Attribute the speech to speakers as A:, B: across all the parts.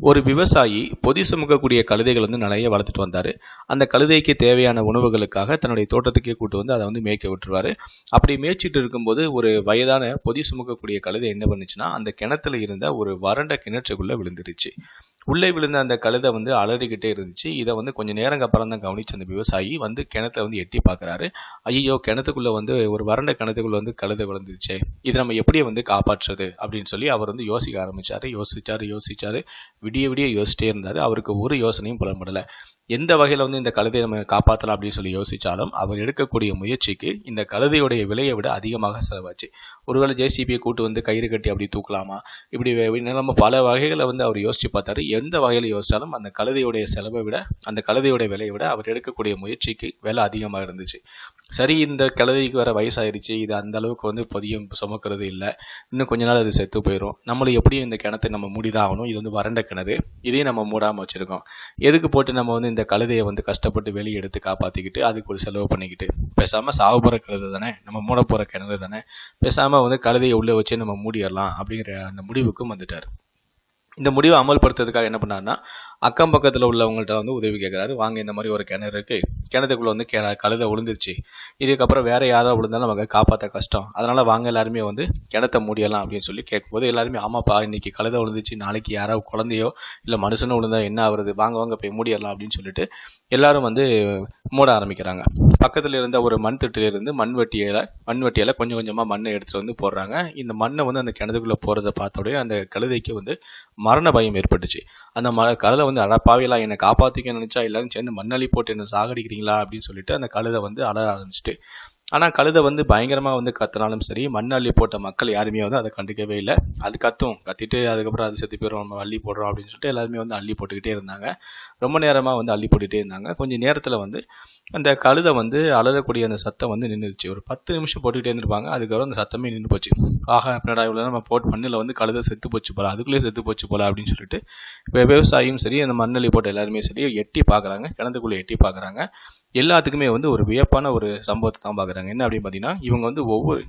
A: ஒரு விவசாயி பொதி சுமக்கக்கூடிய கழுதைகள் வந்து நிறைய வளர்த்துட்டு வந்தார். அந்த கழுதைக்கு தேவையான உணவுகளுக்காக தன்னுடைய தோட்டத்துக்கே கூட்டு வந்து அதை வந்து மேய்க்க விட்டுருவாரு. அப்படி மேய்ச்சிட்டு இருக்கும்போது ஒரு வயதான பொதி சுமக்கக்கூடிய கழுதை என்ன பண்ணுச்சுன்னா அந்த கிணத்துல இருந்த ஒரு வறண்ட கிணற்றுக்குள்ளே விழுந்துருச்சு. உள்ளே விழுந்த அந்த கழுதை வந்து அலறிக்கிட்டே இருந்துச்சு. இதை வந்து கொஞ்சம் நேரம் அப்புறம் தான் கவனிச்ச அந்த விவசாயி. வந்து கிணத்தை வந்து எட்டி பார்க்குறாரு. ஐயோ கிணத்துக்குள்ளே வந்து ஒரு வறண்ட கிணத்துக்குள்ளே வந்து கழுதை விழுந்துருச்சே. இதை நம்ம எப்படி வந்து காப்பாற்றுறது அப்படின்னு சொல்லி அவர் வந்து யோசிக்க ஆரம்பிச்சாரு. யோசிச்சார் யோசிச்சாரு. விடிய விடிய யோசிச்சிட்டே இருந்தார். அவருக்கு ஒரு யோசனையும் புலப்படலை. எந்த வகையில் வந்து இந்த கழுதையை நம்ம காப்பாற்றலாம் அப்படின்னு சொல்லி யோசித்தாலும் அவர் எடுக்கக்கூடிய முயற்சிக்கு இந்த கழுதையுடைய விலையை விட அதிகமாக செலவாச்சு. ஒருவேளை ஜேசிபியை கூட்டு வந்து கயிறு கட்டி அப்படி தூக்கலாமா? இப்படி நம்ம பல வகைகளை வந்து அவர் யோசிச்சு பார்த்தாரு. எந்த வகையில் யோசித்தாலும் அந்த கழுதையுடைய செலவை விட அந்த கழுதையுடைய விலையை விட அவர் எடுக்கக்கூடிய முயற்சிக்கு விலை அதிகமாக இருந்துச்சு. சரி இந்த கழுதைக்கு வர வயசாயிருச்சு. இது அந்த அளவுக்கு வந்து பொதியும் சுமக்கிறது இல்லை. இன்னும் கொஞ்ச நாள் அது செத்து போயிடும் நம்மளை எப்படியும் இந்த கிணத்தை நம்ம மூடிதான் ஆகணும். இது வந்து வறண்ட கிணறு. இதையும் நம்ம மூடாமல் வச்சுருக்கோம். எதுக்கு போட்டு நம்ம வந்து இந்த கழுதையை வந்து கஷ்டப்பட்டு வெளியே எடுத்து காப்பாற்றிக்கிட்டு அதுக்கு ஒரு செலவு பண்ணிக்கிட்டு. பேசாமல் சாவு போகிற கழுதை தானே? நம்ம மூட போகிற கிணறு தானே? பேசாமல் வந்து கழுதையை உள்ளே வச்சு நம்ம மூடிடலாம் அப்படிங்கிற அந்த முடிவுக்கும் வந்துட்டார். இந்த முடிவை அமல்படுத்துறதுக்காக என்ன பண்ணாருன்னா அக்கம் பக்கத்தில் உள்ளவங்கள்ட்ட வந்து உதவி கேட்குறாரு வாங்க இந்த மாதிரி ஒரு கிணறு இருக்குது கிணத்துக்குள்ளே வந்து கெ கழுதை விழுந்துருச்சு. இதுக்கப்புறம் வேறு யாராவது விழுந்தாலும் நமக்கு காப்பாற்ற கஷ்டம். அதனால் வாங்க எல்லாருமே வந்து கிணத்த மூடியலாம் அப்படின்னு சொல்லி கேட்கும்போது எல்லாருமே ஆமாப்பா இன்னைக்கு கழுதை விழுந்துச்சு நாளைக்கு யாராவது குழந்தையோ இல்லை மனுஷனும் விழுந்தா என்ன ஆகுறது? வாங்க வாங்க போய் மூடிடலாம் அப்படின்னு சொல்லிட்டு எல்லாரும் வந்து மூட ஆரம்பிக்கிறாங்க. பக்கத்தில் இருந்த ஒரு மண் திட்டில இருந்து மண்வெட்டியில் மண்வெட்டியில் கொஞ்சம் கொஞ்சமாக மண்ணை எடுத்துட்டு வந்து போடுறாங்க. இந்த மண்ணை வந்து அந்த கிணத்துக்குள்ளே போகிறத பார்த்தோடய அந்த கழுதைக்கு வந்து மரண பயம் ஏற்பட்டுச்சு. அந்த ம கழுதை வந்து அடப்பாவிலாம் என்னை காப்பாற்றிக்க நினைச்சா எல்லாரும் சேர்ந்து மண்ணள்ளி போட்டு என்னை சாகடிக்கிறீங்க. சாகடிக்கிறீங்களா அப்படின்னு சொல்லிட்டு அந்த கழுதை வந்து அழ ஆரம்பிச்சிட்டு ஆனால் கழுதை வந்து பயங்கரமாக வந்து கத்துனாலும் சரி மண் அள்ளி போட்ட மக்கள் யாருமே வந்து அதை கண்டுக்கவே இல்லை. அது கத்தும். கத்திட்டு அதுக்கப்புறம் அது செத்து போயிடும் நம்ம அள்ளி போடுறோம் அப்படின்னு சொல்லிட்டு எல்லாருமே வந்து அள்ளி போட்டுக்கிட்டே இருந்தாங்க. ரொம்ப நேரமாக வந்து அள்ளி போட்டுக்கிட்டே இருந்தாங்க. கொஞ்சம் நேரத்தில் வந்து அந்த கழுதை வந்து அலறக்கூடிய அந்த சத்தம் வந்து நின்றுச்சு ஒரு பத்து நிமிஷம் போட்டுக்கிட்டே இருந்திருப்பாங்க. அதுக்கப்புறம் அந்த சத்தமே நின்று போச்சு. ஆக என்னடா இவ்வளோ நம்ம போட்டு மண்ணில் வந்து கழுதை செத்து போச்சு போல அதுக்குள்ளேயே செத்து போச்சு போல அப்படின்னு சொல்லிட்டு இப்போ விவசாயியும் சரி அந்த மண்ணள்ளி போட்ட எல்லாருமே சரி எட்டி பார்க்குறாங்க கிணத்துக்குள்ளே எட்டி பார்க்குறாங்க எல்லாத்துக்குமே வந்து ஒரு வியப்பான ஒரு சம்பவத்தை தான் பார்க்குறாங்க. என்ன அப்படின்னு பார்த்தீங்கன்னா இவங்க வந்து ஒவ்வொரு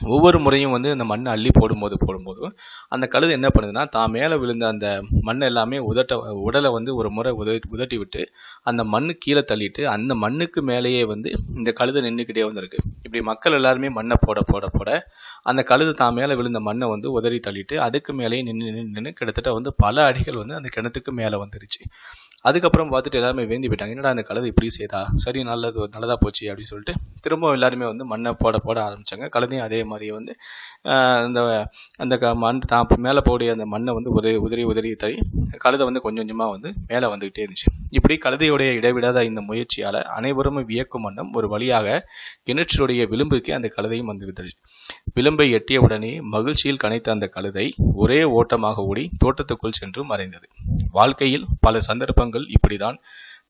A: ஒவ்வொரு முறையும் வந்து அந்த மண்ணை அள்ளி போடும்போது போடும்போது அந்த கழுதை என்ன பண்ணுதுன்னா தான் மேலே விழுந்த அந்த மண் எல்லாமே உதட்ட உடலை வந்து ஒரு முறை உத உதட்டி விட்டு அந்த மண்ணு கீழே தள்ளிட்டு அந்த மண்ணுக்கு மேலேயே வந்து இந்த கழுதை நின்றுக்கிட்டே வந்திருக்கு. இப்படி மக்கள் எல்லாருமே மண்ணை போட போட போட அந்த கழுதை தான் மேலே விழுந்த மண்ணை வந்து உதறி தள்ளிட்டு அதுக்கு மேலேயே நின்று நின்று நின்று கிட்டத்தட்ட வந்து பல அடிகள் வந்து அந்த கிணத்துக்கு மேலே வந்துருச்சு. அதுக்கப்புறம் பார்த்துட்டு எல்லாருமே வேந்தி போயிட்டாங்க. என்னடா அந்த கழுதை இப்படி செய்தா? சரி நல்லது நல்லதாக போச்சு அப்படின்னு சொல்லிட்டு திரும்ப எல்லாருமே வந்து மண்ணை போட போட ஆரம்பித்தாங்க கழுதையும் அதே மாதிரி வந்து அந்த அந்த க மண் தான் மேலே போடிய அந்த மண்ணை வந்து உதறி உதறி உதறி தறி கழுதை வந்து கொஞ்சம் கொஞ்சமாக வந்து மேலே வந்துக்கிட்டே இருந்துச்சு. இப்படி கழுதையுடைய இடைவிடாத இந்த முயற்சியால் அனைவரும் வியக்கும் வண்ணம் ஒரு வழியாக கிணற்றுடைய விளிம்புக்கு அந்த கழுதையும் வந்து விட்டுருச்சு விளிம்பை எட்டியவுடனே மகிழ்ச்சியில் கனைத்த அந்த கழுதை ஒரே ஓட்டமாக ஓடி தோட்டத்துக்குள் சென்று மறைந்தது. வாழ்க்கையில் பல சந்தர்ப்பங்கள் இப்படிதான்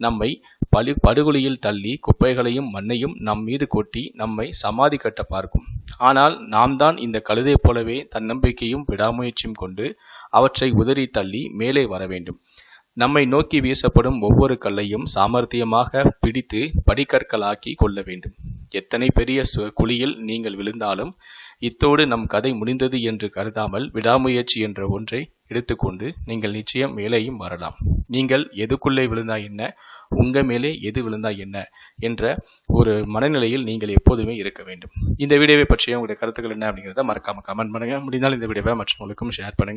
A: நம்மை பழு படுகொலியில் தள்ளி குப்பைகளையும் மண்ணையும் நம் மீது கொட்டி நம்மை சமாதி கட்ட பார்க்கும். ஆனால் நாம் தான் இந்த கழுதை போலவே தன்னம்பிக்கையும் விடாமுயற்சியும் கொண்டு அவற்றை உதறி தள்ளி மேலே வர வேண்டும் நம்மை நோக்கி வீசப்படும் ஒவ்வொரு கல்லையும் சாமர்த்தியமாக பிடித்து படிக்கற்களாக்கி கொள்ள வேண்டும். எத்தனை பெரிய குழியில் நீங்கள் விழுந்தாலும் இத்தோடு நம் கதை முடிந்தது என்று கருதாமல் விடாமுயற்சி என்ற ஒன்றை எடுத்துக்கொண்டு நீங்கள் நிச்சயம் மேலேயும் வரலாம். நீங்கள் எதுக்குள்ளே விழுந்தா என்ன? உங்க மேலே எது விழுந்தா என்ன என்ற ஒரு மனநிலையில் நீங்கள் எப்போதுமே இருக்க வேண்டும். இந்த வீடியோவை பற்றிய உங்களுடைய கருத்துக்கள் என்ன அப்படிங்கிறத மறக்காம கமெண்ட் பண்ணுங்க. முடிந்தால் இந்த வீடியோவை மற்றவங்களுக்கும் ஷேர் பண்ணுங்க.